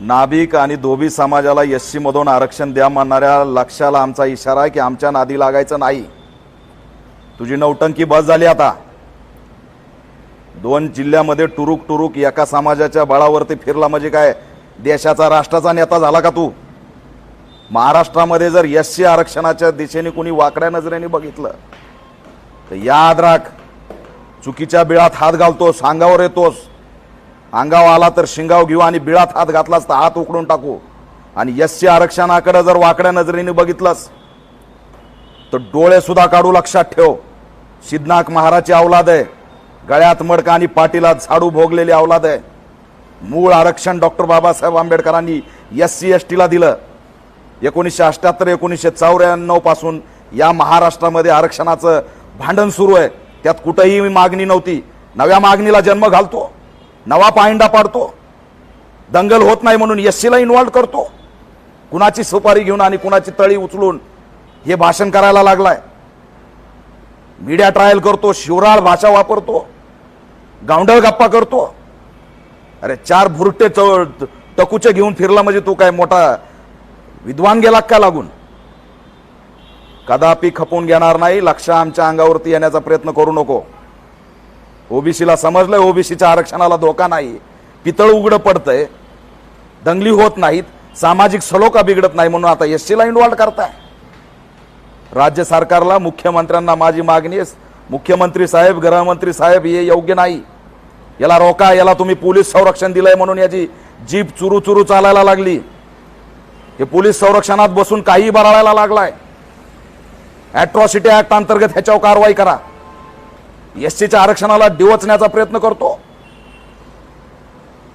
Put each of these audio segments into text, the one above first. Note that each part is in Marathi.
नाभिक आणि धोबी समाजाला एससीमधून आरक्षण द्या म्हणणाऱ्या लक्षाला आमचा इशारा आहे की आमच्या नादी लागायचं नाही. तुझी नौटंकी बस झाली आता. दोन जिल्ह्यामध्ये टुरुक टुरुक एका समाजाच्या बळावरती फिरला म्हणजे काय? देशाचा राष्ट्राचा नेता झाला का तू? महाराष्ट्रामध्ये जर एससी आरक्षणाच्या दिशेने कुणी वाकड्या नजरेने बघितलं तर याद राख. चुकीच्या बिळात हात घालतोस सांगावर येतोस. अंगाव आला तर शिंगाव घेऊ आणि बिळात हात घातलास तर हात उकडून टाकू. आणि एस सी आरक्षणाकडे जर वाकड्या नजरेने बघितलंस तर डोळे सुद्धा काढू लक्षात ठेव. सिद्धनाथ महाराजची अवलाद आहे. गळ्यात मडका आणि पाटीला झाडू भोगलेली अवलाद आहे. मूळ आरक्षण डॉक्टर बाबासाहेब आंबेडकरांनी एस सी एस टीला दिलं. एकोणीसशे अष्ट्याहत्तर एकोणीसशे चौऱ्याण्णवपासून या महाराष्ट्रामध्ये आरक्षणाचं भांडण सुरू आहे. त्यात कुठंही मागणी नव्हती. नव्या मागणीला जन्म घालतो. नवा पायंडा पाडतो. दंगल होत नाही म्हणून एस सीला इन्व्हॉल्व करतो. कुणाची सुपारी घेऊन आणि कुणाची तळी उचलून हे भाषण करायला लागलाय. मीडिया ट्रायल करतो शिवराळ भाषा वापरतो गावंढळ गप्पा करतो. अरे चार भुरटे चव टकूचे घेऊन फिरला म्हणजे तू काय मोठा विद्वान गेला का लागून? कदापि खपून घेणार नाही लक्ष आमच्या अंगावरती येण्याचा प्रयत्न करू नको. ओबीसीला समजलंय ओबीसीच्या आरक्षणाला धोका नाही पितळ उघडं पडतंय. दंगली होत नाहीत. सामाजिक सलोखा बिघडत नाही म्हणून आता एस सीला इन्व्हॉल्व करताय. राज्य सरकारला मुख्यमंत्र्यांना माझी मागणी मुख्यमंत्री साहेब गृहमंत्री साहेब हे योग्य नाही. याला रोका याला तुम्ही पोलीस संरक्षण दिलंय म्हणून याची जीप चुरू चुरू चालायला लागली. हे पोलीस संरक्षणात बसून काही बराळायला लागलाय. ॲट्रॉसिटी ऍक्ट अंतर्गत ह्याच्यावर कारवाई करा. एस सीच्या आरक्षणाला डिवचण्याचा प्रयत्न करतो.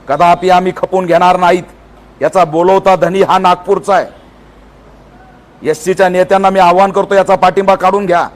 कदापि आम्ही खपून घेणार नाहीत याचा बोलवता धनी हा नागपूरचा आहे. एस सीच्या नेत्यांना मी आवाहन करतो याचा पाठिंबा काढून घ्या.